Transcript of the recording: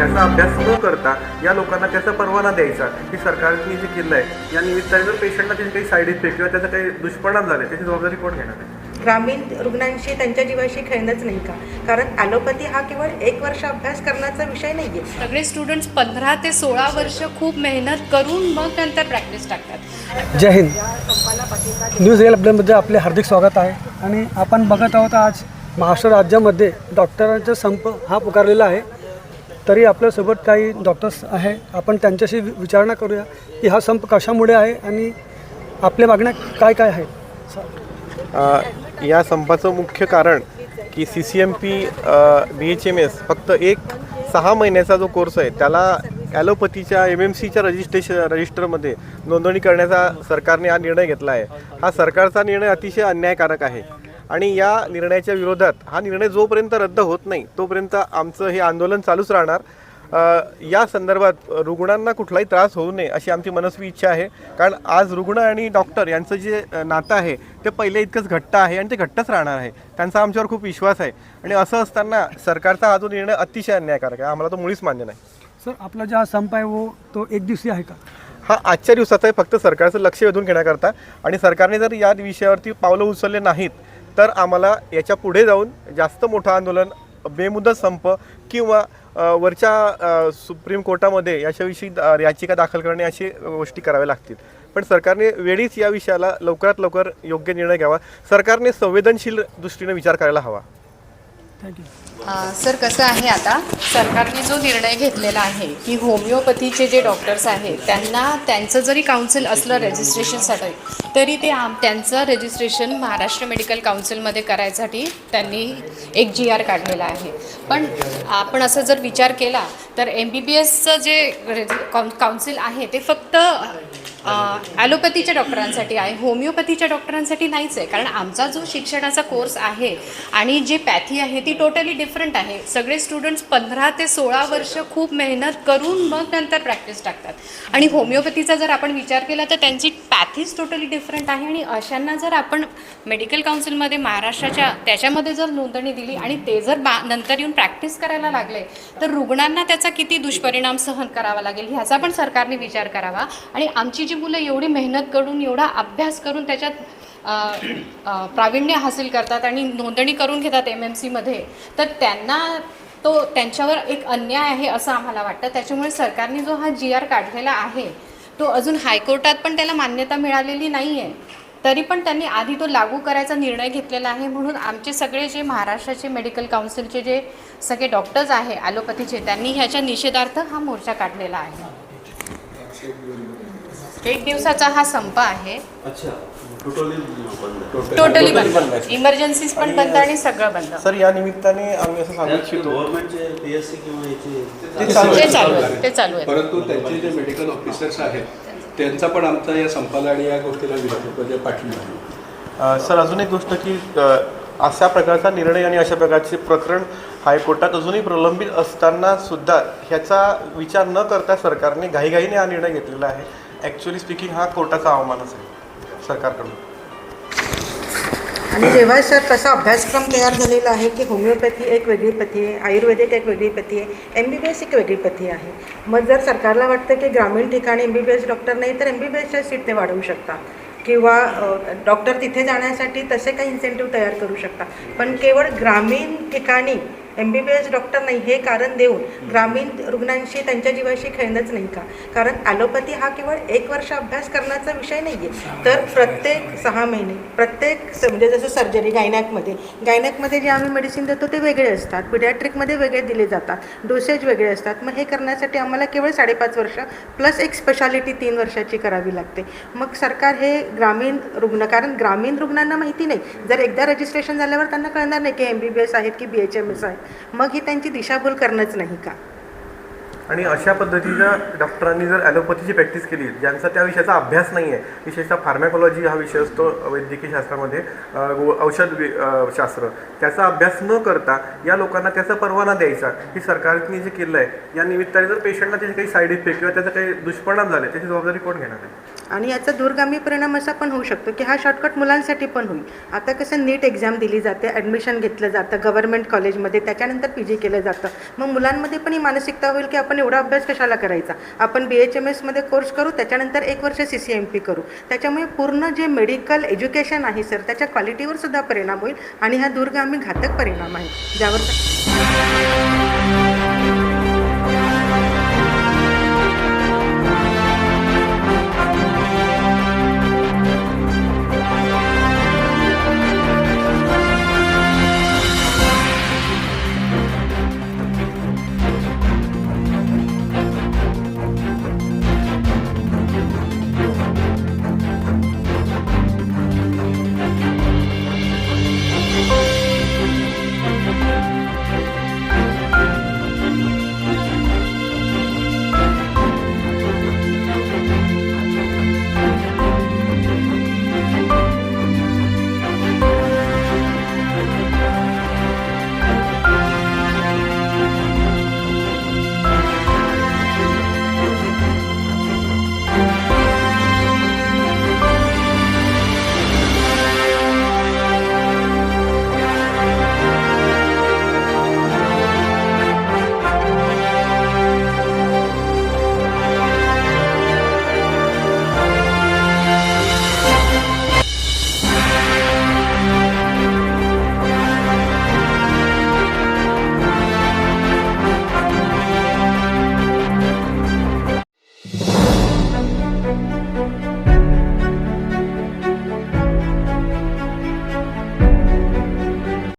त्याचा अभ्यास न करता या लोकांना त्याचा परवाना द्यायचा. ही सरकारने जे केलं आहे या निमित्ताने जर पेशंटला त्याचे काही साईड इफेक्ट किंवा त्याचा काही दुष्परिणाम झाले त्याची जबाबदारी कोण घेणार आहे? ग्रामीण रुग्णांशी त्यांच्या जीवाशी खेळणंच नाही का? कारण ॲलोपॅथी हा केवळ एक वर्ष अभ्यास करण्याचा विषय नाही आहे सगळे स्टुडंट्स पंधरा ते सोळा वर्ष खूप मेहनत करून मग नंतर प्रॅक्टिस टाकतात. जय हिंद. न्यूज एल अपडेटमध्ये आपले हार्दिक स्वागत आहे. आणि आपण बघत आहोत आज महाराष्ट्र राज्यामध्ये डॉक्टरांचा संप हा पुकारलेला आहे. तरी आपल्यासोबत काही डॉक्टर्स आहे. आपण त्यांच्याशी वि- विचारणा करूया की हा संप कशामुळे आहे आणि आपल्या मागण्या काय काय आहेत. या संपाचं मुख्य कारण की C C M P B H M S फक्त एक सहा महिन्याचा जो कोर्स आहे त्याला ॲलोपथीच्या एम एम सीच्या रजिस्ट्रेशन रजिस्टरमध्ये नोंदणी करण्याचा सरकारने हा निर्णय घेतला आहे. हा सरकारचा निर्णय अतिशय अन्यायकारक आहे. आणि या निर्णयाच्या विरोधात हा निर्णय जोपर्यंत रद्द होत नाही तोपर्यंत आमचं हे आंदोलन चालूच राहणार. या संदर्भात रुग्णांना कुठलाही त्रास होऊ नये अशी आमची मनस्वी इच्छा आहे. कारण आज रुग्ण आणि डॉक्टर यांचं जे नातं आहे ते पहिले इतकंच घट्ट आहे आणि ते घट्टच राहणार आहे. त्यांचा आमच्यावर खूप विश्वास आहे. आणि असं असताना सरकारचा हा जो निर्णय अतिशय अन्यायकारक आहे. आम्हाला तो मुळीच मान्य नाही. सर आपला जो हा संप आहे वो तो एक दिवसीय आहे का? हा आजच्या दिवसाचा आहे. फक्त सरकारचं लक्ष वेधून घेण्याकरता. आणि सरकारने जर या विषयावरती पावलं उचलले नाहीत तर आम्हाला याच्यापुढे जाऊन जास्त मोठं आंदोलन बेमुदत संप किंवा वरच्या सुप्रीम कोर्टामध्ये याच्याविषयी याचिका दाखल करणे अशी गोष्टी कराव्या लागतील. पण सरकारने वेळीच या विषयाला लवकरात लवकर योग्य निर्णय घ्यावा. सरकारने संवेदनशील दृष्टीने विचार करायला हवा. सर कसं आहे आता? सरकारने जो निर्णय घेतलेला आहे की होमिओपॅथीचे जे डॉक्टर्स आहेत त्यांना त्यांचं जरी काउन्सिल असलं रजिस्ट्रेशनसाठी तरी ते आम त्यांचं रजिस्ट्रेशन महाराष्ट्र मेडिकल काउन्सिलमध्ये करायसाठी त्यांनी एक जी आर काढलेला आहे. पण आपण असं जर विचार केला तर एम बी बी एसचं जे काउन्सिल आहे ते फक्त ॲलोपॅथीच्या डॉक्टरांसाठी आहे होमिओपॅथीच्या डॉक्टरांसाठी नाहीच आहे. कारण आमचा जो शिक्षणाचा कोर्स आहे आणि जे पॅथी आहे ती टोटली डिफरंट आहे. सगळे स्टुडंट्स पंधरा ते सोळा वर्ष खूप मेहनत करून मग नंतर प्रॅक्टिस टाकतात. आणि होमिओपॅथीचा जर आपण विचार केला तर त्यांची पॅथीच टोटली डिफरंट आहे आणि अशांना जर आपण मेडिकल काउन्सिलमध्ये महाराष्ट्राच्या त्याच्यामध्ये जर नोंदणी दिली आणि ते जर बा नंतर येऊन प्रॅक्टिस करायला लागले तर रुग्णांना त्याचा किती दुष्परिणाम सहन करावा लागेल ह्याचा पण सरकारने विचार करावा. आणि आमची जी मुलं एवढी मेहनत करून एवढा अभ्यास करून त्याच्यात प्राविण्य प्रावीण्य हासिल करतात आणि नोंदणी करून घेतात एम एम सीमध्ये तर त्यांना तो त्यांच्यावर एक अन्याय आहे असं आम्हाला वाटतं. त्याच्यामुळे सरकारने जो हा जी आर काढलेला आहे तो अजून हायकोर्टात पण त्याला मान्यता मिळालेली नाही आहे तरी पण त्यांनी आधी तो लागू करायचा निर्णय घेतलेला आहे. म्हणून आमचे सगळे जे महाराष्ट्राचे मेडिकल काउन्सिलचे जे सगळे डॉक्टर्स आहे ॲलोपॅथीचे त्यांनी ह्याच्या निषेधार्थ हा मोर्चा काढलेला आहे. एक दिवसाचा हा संप आहे. टोटली बंद इमर्जन्सीज पण बंद आणि सगळं बंद. सर या निमित्ताने आम्ही असं सांगू इच्छितो. ते चालू ते आहे. चालू आहे. ते चालू आहे. परंतु त्यांचे जे मेडिकल ऑफिसर्स आहेत त्यांचा पण आमचा या संपाला आणि या गोष्टीला विरोध म्हणजे पाठिंबा सर अजून एक गोष्ट की अशा प्रकारचा निर्णय आणि अशा प्रकारचे प्रकरण हायकोर्टात अजूनही प्रलंबित असताना सुद्धा ह्याचा विचार न करता सरकारने घाईघाईने हा निर्णय घेतलेला आहे. ॲक्च्युली स्पीकिंग हा कोर्टाचा अवमानच आहे सरकारकडून. आणि जेव्हा सर तसा अभ्यासक्रम तयार झालेला आहे की होमिओपॅथी एक वेगळी पथी आहे आयुर्वेदिक एक वेगळी पथी आहे एम बी बी एस एक वेगळी पथी आहे मग जर सरकारला वाटतं की ग्रामीण ठिकाणी M B B S doctor नाही तर एम बी बी एसच्या सीट ते वाढवू शकतात. किंवा डॉक्टर तिथे जाण्यासाठी तसे काही इन्सेंटिव्ह तयार करू शकतात. पण केवळ ग्रामीण ठिकाणी M B B S doctor नाही हे कारण देऊन ग्रामीण रुग्णांशी त्यांच्या जीवाशी खेळणंच नाही का? कारण ॲलोपॅथी हा केवळ एक वर्ष अभ्यास करण्याचा विषय नाही आहे तर प्रत्येक सहा महिने प्रत्येक स- म्हणजे जसं सर्जरी गायनॅकमध्ये गायनॅकमध्ये जे आम्ही मेडिसिन देतो ते वेगळे असतात. पिडियाट्रिकमध्ये वेगळे दिले जातात. डोसेज वेगळे असतात. मग हे करण्यासाठी आम्हाला केवळ साडेपाच वर्ष प्लस एक स्पेशालिटी तीन वर्षाची करावी लागते. मग सरकार हे ग्रामीण रुग्ण कारण ग्रामीण रुग्णांना माहिती नाही. जर एकदा रजिस्ट्रेशन झाल्यावर त्यांना कळणार नाही की एम बी बी एस आहेत की बी एच एम एस आहेत. मग ही त्यांची दिशाभूल करणंच नाही का? आणि अशा पद्धतीनं डॉक्टरांनी जर ॲलोपॅथीची प्रॅक्टिस केली ज्यांचा त्या विषयाचा अभ्यास नाही आहे विशेषतः फार्मॅकॉलॉजी हा विषय असतो वैद्यकीय शास्त्रामध्ये औषध वि- शास्त्र त्याचा अभ्यास न करता या लोकांना त्याचा परवाना द्यायचा. ही सरकारने जे केलं आहे या निमित्ताने जर पेशंटला त्याचे काही साईड इफेक्ट किंवा त्याचा काही दुष्परिणाम झाले त्याची जबाबदारी कोण घेणार आहे? आणि याचा दूरगामी परिणाम असा पण होऊ शकतो की हा शॉर्टकट मुलांसाठी पण होईल. आता कसं नीट एक्झाम दिली जाते ॲडमिशन घेतलं जातं गव्हर्नमेंट कॉलेजमध्ये त्याच्यानंतर पी जी केलं जातं. मग मुलांमध्ये पण ही मानसिकता होईल की आपण एवढा अभ्यास कशाला करायचा? आपण बी एच एम एसमध्ये कोर्स करू त्याच्यानंतर एक वर्ष सी सी एम पी करू. त्याच्यामुळे पूर्ण जे मेडिकल एज्युकेशन आहे सर त्याच्या क्वालिटीवर सुद्धा परिणाम होईल आणि हा दूरगामी घातक परिणाम आहे. ज्यावर